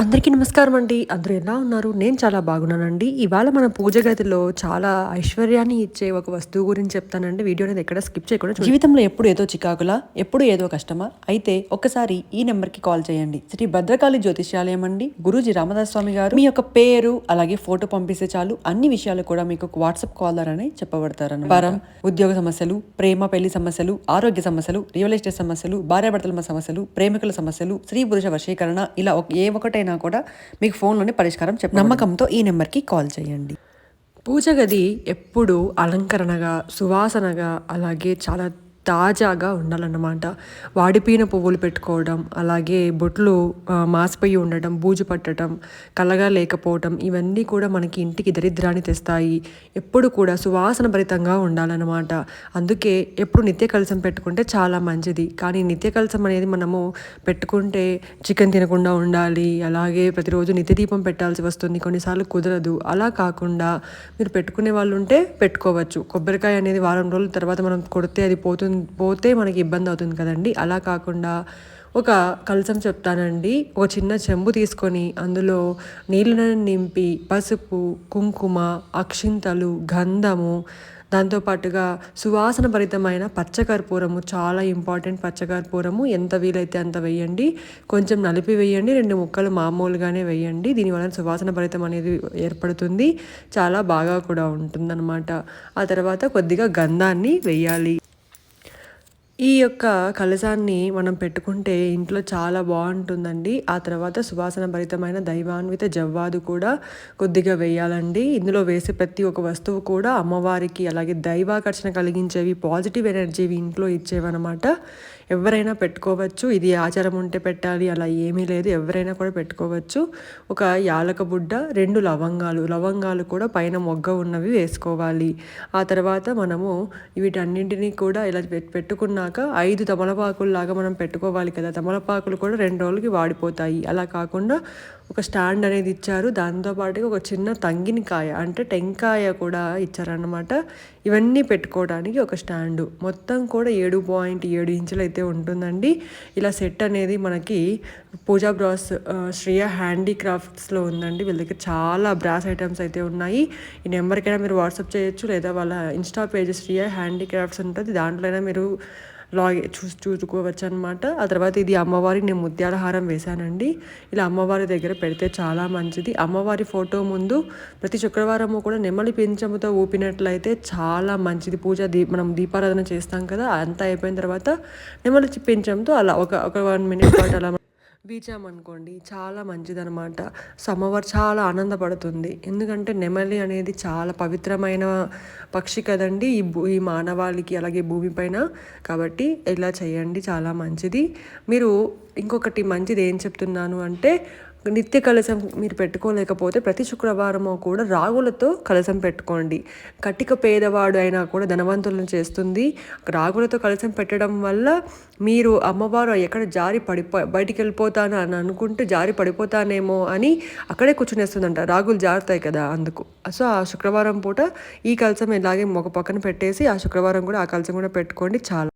అందరికీ నమస్కారం అండి. అందరూ ఎలా ఉన్నారు? నేను చాలా బాగున్నానండి. ఇవాళ మన పూజ గదిలో చాలా ఐశ్వర్యాన్ని ఇచ్చే ఒక వస్తువు గురించి చెప్తానండి. వీడియో అనేది ఎక్కడ స్కిప్ చేయకుండా జీవితంలో ఎప్పుడు ఏదో చికాకులా ఎప్పుడు ఏదో కష్టమా? అయితే ఒక్కసారి ఈ నెంబర్కి కాల్ చేయండి. శ్రీ భద్రకాళి జ్యోతిష్యాలయం అండి. గురూజీ రామదాస్ స్వామి గారు మీ యొక్క పేరు అలాగే ఫోటో పంపిస్తే చాలు. అన్ని విషయాలు కూడా మీకు వాట్సాప్ కాల్ ద్వారానే చెప్పబడతారని పరం ఉద్యోగ సమస్యలు ప్రేమ పెళ్ళి సమస్యలు ఆరోగ్య సమస్యలు రియల్ ఎస్టేట్ సమస్యలు భార్యాభర్తల సమస్యలు ప్రేమికుల సమస్యలు స్త్రీ పురుష వశీకరణ ఇలా ఏ ఒకటైనా కూడా మీకు ఫోన్లోనే పరిష్కారం చెప్ప నమ్మకంతో ఈ నెంబర్కి కాల్ చేయండి. పూజ గది ఎప్పుడు అలంకరణగా సువాసనగా అలాగే చాలా తాజాగా ఉండాలన్నమాట. వాడిపోయిన పువ్వులు పెట్టుకోవడం అలాగే బొట్లు మాసిపోయి ఉండటం బూజు పట్టడం కలగా లేకపోవడం ఇవన్నీ కూడా మనకి ఇంటికి దరిద్రాన్ని తెస్తాయి. ఎప్పుడు కూడా సువాసన భరితంగా ఉండాలన్నమాట. అందుకే ఎప్పుడు నిత్య కలసం పెట్టుకుంటే చాలా మంచిది. కానీ నిత్య కలసం అనేది మనము పెట్టుకుంటే చికెన్ తినకుండా ఉండాలి అలాగే ప్రతిరోజు నిత్య దీపం పెట్టాల్సి వస్తుంది కొన్నిసార్లు కుదరదు. అలా కాకుండా మీరు పెట్టుకునే వాళ్ళు ఉంటే పెట్టుకోవచ్చు. కొబ్బరికాయ అనేది వారం రోజుల తర్వాత మనం కొడితే అది పోతుంది. పోతే మనకి ఇబ్బంది అవుతుంది కదండి. అలా కాకుండా ఒక కలసం చెప్తానండి. ఒక చిన్న చెంబు తీసుకొని అందులో నీళ్ళను నింపి పసుపు కుంకుమ అక్షింతలు గంధము దాంతోపాటుగా సువాసన భరితమైన పచ్చకర్పూరము చాలా ఇంపార్టెంట్ పచ్చకర్పూరము. ఎంత వీలైతే అంత వేయండి. కొంచెం నలిపి వేయండి. రెండు ముక్కలు మామూలుగానే వేయండి. దీనివలన సువాసన భరితం అనేది ఏర్పడుతుంది. చాలా బాగా కూడా ఉంటుందన్నమాట. ఆ తర్వాత కొద్దిగా గంధాన్ని వేయాలి. ఈ యొక్క కలశాన్ని మనం పెట్టుకుంటే ఇంట్లో చాలా బాగుంటుందండి. ఆ తర్వాత సువాసన భరితమైన దైవాన్విత జవ్వాదు కూడా కొద్దిగా వేయాలండి. ఇందులో వేసే ప్రతి ఒక్క వస్తువు కూడా అమ్మవారికి అలాగే దైవాకర్షణ కలిగించేవి పాజిటివ్ ఎనర్జీవి ఇంట్లో ఇచ్చేవన్నమాట. ఎవరైనా పెట్టుకోవచ్చు. ఇది ఆచారం ఉంటే పెట్టాలి అలా ఏమీ లేదు. ఎవరైనా కూడా పెట్టుకోవచ్చు. ఒక యాలక బుడ్డ రెండు లవంగాలు. లవంగాలు కూడా పైన మొగ్గ ఉన్నవి వేసుకోవాలి. ఆ తర్వాత మనము వీటన్నింటినీ కూడా ఇలా పెట్టుకున్నాక పెట్టుకున్నాక ఐదు తమలపాకుల్లాగా మనం పెట్టుకోవాలి కదా. తమలపాకులు కూడా రెండు రోజులకి వాడిపోతాయి. అలా కాకుండా ఒక స్టాండ్ అనేది ఇచ్చారు. దాంతోపాటుగా ఒక చిన్న తంగినికాయ అంటే టెంకాయ కూడా ఇచ్చారన్నమాట. ఇవన్నీ పెట్టుకోవడానికి ఒక స్టాండు. మొత్తం కూడా ఏడు పాయింట్ ఏడు ఇంచులు అయితే ఉంటుందండి. ఇలా సెట్ అనేది మనకి పూజా బ్రాస్ శ్రేయ హ్యాండీక్రాఫ్ట్స్లో ఉందండి. వీళ్ళ దగ్గర చాలా బ్రాస్ ఐటమ్స్ అయితే ఉన్నాయి. ఈ నెంబర్కైనా మీరు వాట్సాప్ చేయొచ్చు లేదా వాళ్ళ ఇన్స్టా పేజ్ శ్రేయ హ్యాండీక్రాఫ్ట్స్ ఉంటుంది. దాంట్లోనే మీరు లాగ్ చూసి చూసుకోవచ్చు అనమాట ఆ తర్వాత ఇది అమ్మవారి నేను ముత్యాల హారం వేశానండి. ఇలా అమ్మవారి దగ్గర పెడితే చాలా మంచిది. అమ్మవారి ఫోటో ముందు ప్రతి శుక్రవారము కూడా నెమలి పింఛముతో ఊపినట్లయితే చాలా మంచిది. పూజ దీ మనం దీపారాధన చేస్తాం కదా అంతా అయిపోయిన తర్వాత నెమలి పింఛంతో అలా ఒక ఒక వన్ మినిట్ పాటు అలా వీచామనుకోండి చాలా మంచిదనమాట అనమాట అమ్మవారు చాలా ఆనందపడుతుంది. ఎందుకంటే నెమలి అనేది చాలా పవిత్రమైన పక్షి కదండి ఈ భూ ఈ మానవాళికి అలాగే భూమిపైన కాబట్టి ఇలా చేయండి చాలా మంచిది. మీరు ఇంకొకటి మంచిది ఏం చెప్తున్నాను అంటే నిత్య కలశం మీరు పెట్టుకోలేకపోతే ప్రతి శుక్రవారము కూడా రాగులతో కలశం పెట్టుకోండి. కటిక పేదవాడు అయినా కూడా ధనవంతులను చేస్తుంది. రాగులతో కలశం పెట్టడం వల్ల మీరు అమ్మవారు ఎక్కడ జారి పడిపో బయటికి వెళ్ళిపోతాను అని అనుకుంటే జారి పడిపోతానేమో అని అక్కడే కూర్చునేస్తుందంట. రాగులు జారుతాయి కదా అందుకు. సో ఆ శుక్రవారం పూట ఈ కలశం ఇలాగే మొగ పక్కన పెట్టేసి ఆ శుక్రవారం కూడా ఆ కలశం కూడా పెట్టుకోండి. చాలా